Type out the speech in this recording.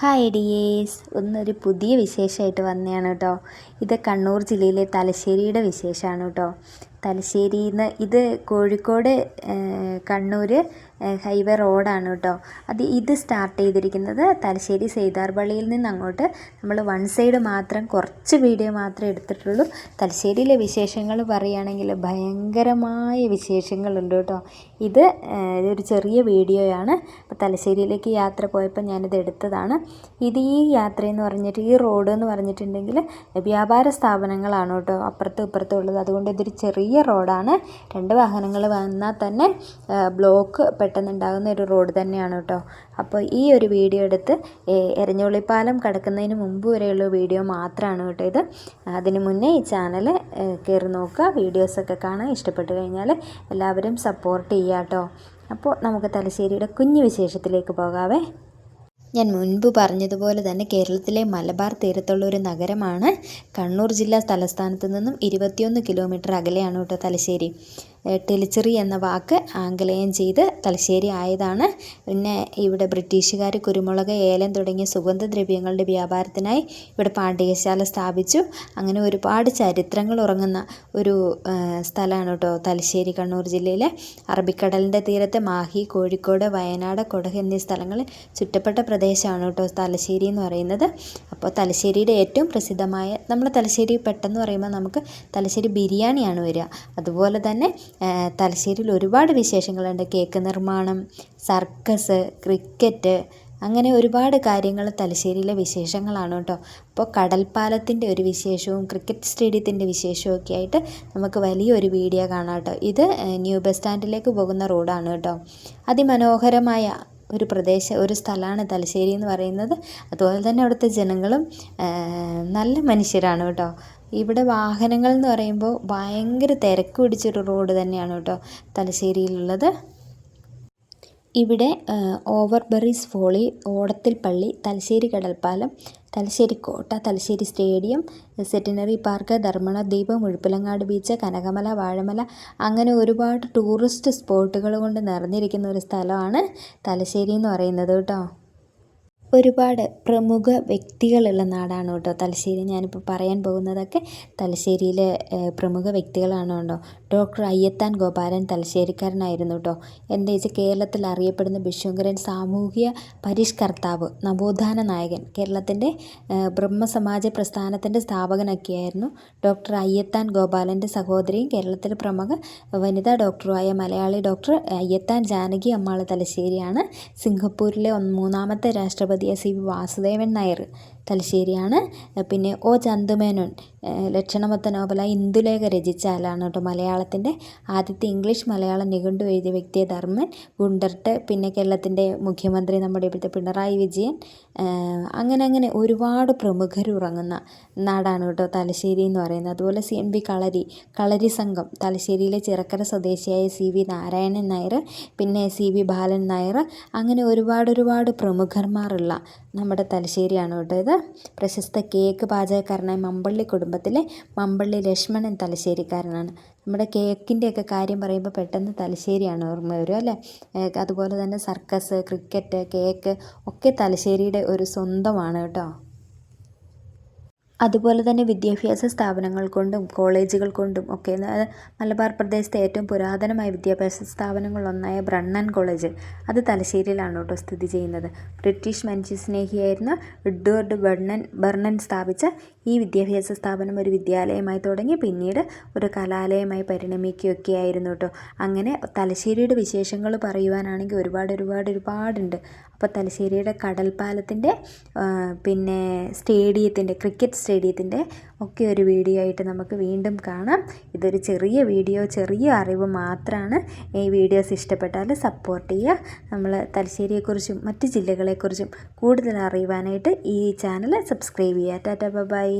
Hi ഡിയേസ് ഒന്നൊരു പുതിയ വിശേഷമായിട്ട് വന്നതാണ് കേട്ടോ ഇത് കണ്ണൂർ ജില്ലയിലെ തലശ്ശേരിയുടെ വിശേഷമാണ് കേട്ടോ തലശ്ശേരിയിൽ നിന്ന് ഇത് കോഴിക്കോട് കണ്ണൂർ ഹൈവേ റോഡാണ് കേട്ടോ. അത് ഇത് സ്റ്റാർട്ട് ചെയ്തിരിക്കുന്നത് തലശ്ശേരി സെയ്താർ പള്ളിയിൽ നിന്ന് അങ്ങോട്ട് നമ്മൾ വൺ സൈഡ് മാത്രം കുറച്ച് വീഡിയോ മാത്രമേ എടുത്തിട്ടുള്ളൂ. തലശ്ശേരിയിലെ വിശേഷങ്ങൾ പറയുകയാണെങ്കിൽ ഭയങ്കരമായ വിശേഷങ്ങളുണ്ട് കേട്ടോ. ഇത് ഒരു ചെറിയ വീഡിയോയാണ്. അപ്പോൾ തലശ്ശേരിയിലേക്ക് യാത്ര പോയപ്പോൾ ഞാനിത് എടുത്തതാണ്. ഇത് ഈ യാത്രയെന്ന് പറഞ്ഞിട്ട് ഈ റോഡ് എന്ന് പറഞ്ഞിട്ടുണ്ടെങ്കിൽ വ്യാപാര സ്ഥാപനങ്ങളാണ് കേട്ടോ. അപ്പുറത്തും ഇപ്പുറത്തും ഉള്ളത്. അതുകൊണ്ട് ഇതൊരു ചെറിയ റോഡാണ്. രണ്ട് വാഹനങ്ങൾ വന്നാൽ തന്നെ ബ്ലോക്ക് പെട്ടെന്നുണ്ടാകുന്ന ഒരു റോഡ് തന്നെയാണ് കേട്ടോ. അപ്പോൾ ഈ ഒരു വീഡിയോ എടുത്ത് എരഞ്ഞോളിപ്പാലം കിടക്കുന്നതിന് മുമ്പ് വരെയുള്ള വീഡിയോ മാത്രമാണ് കേട്ടോ ഇത്. അതിന് മുന്നേ ഈ ചാനൽ കയറി നോക്കുക. വീഡിയോസൊക്കെ കാണാൻ ഇഷ്ടപ്പെട്ട് കഴിഞ്ഞാൽ എല്ലാവരും സപ്പോർട്ട് ചെയ്യുക കേട്ടോ. അപ്പോൾ നമുക്ക് തലശ്ശേരിയുടെ കുഞ്ഞു വിശേഷത്തിലേക്ക് പോകാവേ. ഞാൻ മുൻപ് പറഞ്ഞതുപോലെ തന്നെ കേരളത്തിലെ മലബാർ തീരത്തുള്ള ഒരു നഗരമാണ്. കണ്ണൂർ ജില്ലാ തലസ്ഥാനത്ത് നിന്നും ഇരുപത്തിയൊന്ന് കിലോമീറ്റർ അകലെയാണ് കേട്ടോ തലശ്ശേരി. ടെലിച്ചെറി എന്ന വാക്ക് ആംഗലേയം ചെയ്ത് തലശ്ശേരി ആയതാണ്. പിന്നെ ഇവിടെ ബ്രിട്ടീഷുകാർ കുരുമുളക് ഏലം തുടങ്ങിയ സുഗന്ധദ്രവ്യങ്ങളുടെ വ്യാപാരത്തിനായി ഇവിടെ പാണ്ഡികശാല സ്ഥാപിച്ചു. അങ്ങനെ ഒരുപാട് ചരിത്രങ്ങൾ ഉറങ്ങുന്ന ഒരു സ്ഥലമാണ് കേട്ടോ തലശ്ശേരി കണ്ണൂർ ജില്ലയിലെ. അറബിക്കടലിന്റെ തീരത്തെ മാഹി കോഴിക്കോട് വയനാട് കൊടക് എന്നീ സ്ഥലങ്ങളിൽ ചുറ്റപ്പെട്ട പ്രദേശമാണ് കേട്ടോ തലശ്ശേരി എന്ന് പറയുന്നത്. അപ്പോൾ തലശ്ശേരിയുടെ ഏറ്റവും പ്രസിദ്ധമായ നമ്മൾ തലശ്ശേരി പെട്ടെന്ന് പറയുമ്പോൾ നമുക്ക് തലശ്ശേരി ബിരിയാണിയാണ് വരിക. അതുപോലെ തന്നെ തലശ്ശേരിയിൽ ഒരുപാട് വിശേഷങ്ങളുണ്ട്. കേക്ക് നിർമ്മാണം സർക്കസ് ക്രിക്കറ്റ് അങ്ങനെ ഒരുപാട് കാര്യങ്ങൾ തലശ്ശേരിയിലെ വിശേഷങ്ങളാണ് കേട്ടോ. അപ്പോൾ കടൽപ്പാലത്തിന്റെ ഒരു വിശേഷവും ക്രിക്കറ്റ് സ്റ്റേഡിയത്തിന്റെ വിശേഷവും ഒക്കെ ആയിട്ട് നമുക്ക് വലിയൊരു വീഡിയോ കാണാം കേട്ടോ. ഇത് ന്യൂ ബസ് സ്റ്റാൻഡിലേക്ക് പോകുന്ന റോഡാണ് കേട്ടോ. അതിമനോഹരമായ ഒരു പ്രദേശം ഒരു സ്ഥലമാണ് തലശ്ശേരി എന്ന് പറയുന്നത്. അതുപോലെ തന്നെ അവിടുത്തെ ജനങ്ങളും നല്ല മനുഷ്യരാണ് കേട്ടോ. ഇവിടെ വാഹനങ്ങൾ എന്ന് പറയുമ്പോൾ ഭയങ്കര തിരക്ക് പിടിച്ചൊരു റോഡ് തന്നെയാണ് കേട്ടോ തലശ്ശേരിയിലുള്ളത്. ഇവിടെ ഓവർ ബെറീസ് ഫോളി ഓടത്തിൽ പള്ളി തലശ്ശേരി കടൽപ്പാലം തലശ്ശേരി കോട്ട Thalassery stadium centenary park Dharmadam ദ്വീപ് മുഴുപ്പിലങ്ങാട് ബീച്ച് കനകമല വാഴമല അങ്ങനെ ഒരുപാട് ടൂറിസ്റ്റ് സ്പോട്ടുകൾ കൊണ്ട് നിറഞ്ഞിരിക്കുന്ന ഒരു സ്ഥലമാണ് തലശ്ശേരി എന്ന് പറയുന്നത് കേട്ടോ. ഒരുപാട് പ്രമുഖ വ്യക്തികളുള്ള നാടാണ് കേട്ടോ തലശ്ശേരി. ഞാനിപ്പോൾ പറയാൻ പോകുന്നതൊക്കെ തലശ്ശേരിയിലെ പ്രമുഖ വ്യക്തികളാണ് കേട്ടോ. ഡോക്ടർ അയ്യത്താൻ ഗോപാലൻ തലശ്ശേരിക്കാരനായിരുന്നു കേട്ടോ. എന്താ വെച്ചാൽ കേരളത്തിൽ അറിയപ്പെടുന്ന ബിശ്വങ്കരൻ സാമൂഹിക പരിഷ്കർത്താവ് നവോത്ഥാന നായകൻ കേരളത്തിന്റെ ബ്രഹ്മസമാജ പ്രസ്ഥാനത്തിന്റെ സ്ഥാപകനൊക്കെയായിരുന്നു ഡോക്ടർ അയ്യത്താൻ ഗോപാലന്റെ സഹോദരിയും കേരളത്തിലെ പ്രമുഖ വനിതാ ഡോക്ടറുമായ മലയാളി ഡോക്ടർ അയ്യത്താൻ ജാനകി അമ്മാൾ തലശ്ശേരിയാണ്. സിംഗപ്പൂരിലെ മൂന്നാമത്തെ രാഷ്ട്രപതി എസ് സി വാസുദേവൻ നായർ തലശ്ശേരിയാണ്. പിന്നെ ഒ ചന്തുമേനോൻ ലക്ഷണമൊത്ത നോവല ഇന്ദുലേഖ രചിച്ച ആളാണ് കേട്ടോ. മലയാളത്തിന്റെ ആദ്യത്തെ ഇംഗ്ലീഷ് മലയാളം നിഘണ്ടു എഴുതിയ വ്യക്തിയെ ധർമ്മൻ ഗുണ്ടർട്ട് പിന്നെ കേരളത്തിന്റെ മുഖ്യമന്ത്രി നമ്മുടെ ഇപ്പോഴത്തെ പിണറായി വിജയൻ അങ്ങനെ അങ്ങനെ ഒരുപാട് പ്രമുഖർ ഉറങ്ങുന്ന നാടാണ് കേട്ടോ തലശ്ശേരി എന്ന് പറയുന്നത്. അതുപോലെ C M B Kalari Kalari സംഘം തലശ്ശേരിയിലെ ചിറക്കര സ്വദേശിയായ സി വി നാരായണൻ നായർ പിന്നെ സി വി ബാലൻ നായർ അങ്ങനെ ഒരുപാട് ഒരുപാട് പ്രമുഖന്മാരുള്ള നമ്മുടെ തലശ്ശേരിയാണ് കേട്ടോ ഇത്. പ്രശസ്ത കേക്ക് പാചകക്കാരനായ മമ്പള്ളി കുടുംബത്തിലെ മമ്പള്ളി ലക്ഷ്മണൻ തലശ്ശേരിക്കാരനാണ്. നമ്മുടെ കേക്കിന്റെയൊക്കെ കാര്യം പറയുമ്പോൾ പെട്ടെന്ന് തലശ്ശേരിയാണ് ഓർമ്മ വരും അല്ലേ? അതുപോലെ തന്നെ സർക്കസ് ക്രിക്കറ്റ് കേക്ക് ഒക്കെ തലശ്ശേരിയുടെ ഒരു സ്വന്തമാണ് കേട്ടോ. അതുപോലെ തന്നെ വിദ്യാഭ്യാസ സ്ഥാപനങ്ങൾ കൊണ്ടും കോളേജുകൾ കൊണ്ടും ഒക്കെ മലബാർ പ്രദേശത്തെ ഏറ്റവും പുരാതനമായ വിദ്യാഭ്യാസ സ്ഥാപനങ്ങളിലൊന്നായ ബ്രണ്ണൻ കോളേജ്. അത് തലശ്ശേരിയിലാണ് കേട്ടോ സ്ഥിതി ചെയ്യുന്നത്. ബ്രിട്ടീഷ് മനുഷ്യസ്നേഹിയായിരുന്ന എഡ്വേർഡ് ബർണൻ ബർണൻ സ്ഥാപിച്ച ഈ വിദ്യാഭ്യാസ സ്ഥാപനം ഒരു വിദ്യാലയമായി തുടങ്ങി പിന്നീട് ഒരു കലാലയമായി പരിണമിക്കുകയൊക്കെ ആയിരുന്നു കേട്ടോ അങ്ങനെ തലശ്ശേരിയുടെ വിശേഷങ്ങൾ പറയുവാനാണെങ്കിൽ ഒരുപാട് ഒരുപാട് ഒരുപാടുണ്ട്. അപ്പോൾ തലശ്ശേരിയുടെ കടൽപ്പാലത്തിന്റെ പിന്നെ സ്റ്റേഡിയത്തിന്റെ ക്രിക്കറ്റ് സ്റ്റേഡിയത്തിന്റെ ഒക്കെ ഒരു വീഡിയോ ആയിട്ട് നമുക്ക് വീണ്ടും കാണാം. ഇതൊരു ചെറിയ വീഡിയോ ചെറിയ അറിവ് മാത്രമാണ് ഈ വീഡിയോസ് ഇഷ്ടപ്പെട്ടാൽ സപ്പോർട്ട് ചെയ്യുക. നമ്മൾ തലശ്ശേരിയെക്കുറിച്ചും മറ്റ് ജില്ലകളെക്കുറിച്ചും കൂടുതൽ അറിയുവാനായിട്ട് ഈ ചാനൽ സബ്സ്ക്രൈബ് ചെയ്യുക. ടാറ്റ ബൈ